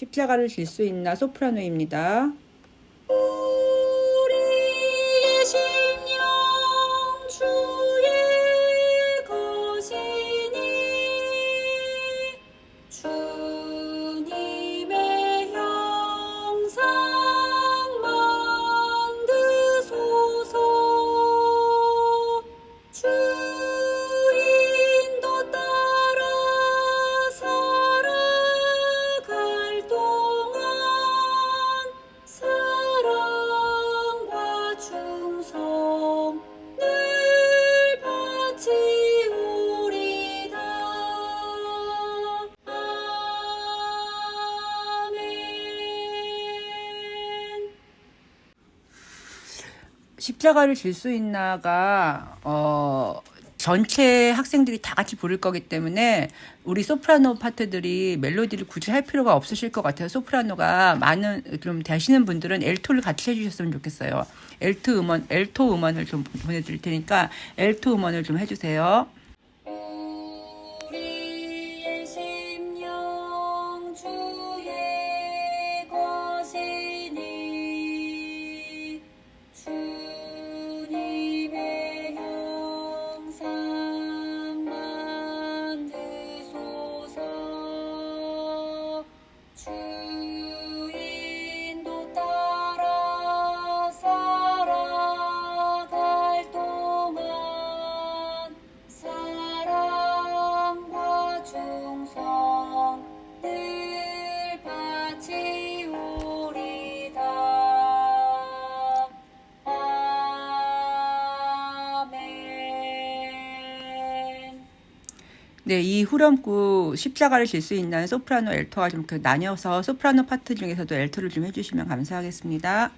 십자가를 질 수 있나 소프라노입니다. 십자가를 질 수 있나가 어 전체 학생들이 다 같이 부를 거기 때문에 우리 소프라노 파트들이 멜로디를 굳이 할 필요가 없으실 것 같아요. 소프라노가 많은 좀 되시는 분들은 엘토를 같이 해주셨으면 좋겠어요. 엘토 음원, 엘토 음원을 좀 보내드릴 테니까 엘토 음원을 좀 해주세요. 네, 이 후렴구 십자가를 질 수 있는 소프라노, 엘토가 좀그 나뉘어서 소프라노 파트 중에서도 엘토를 좀 해주시면 감사하겠습니다.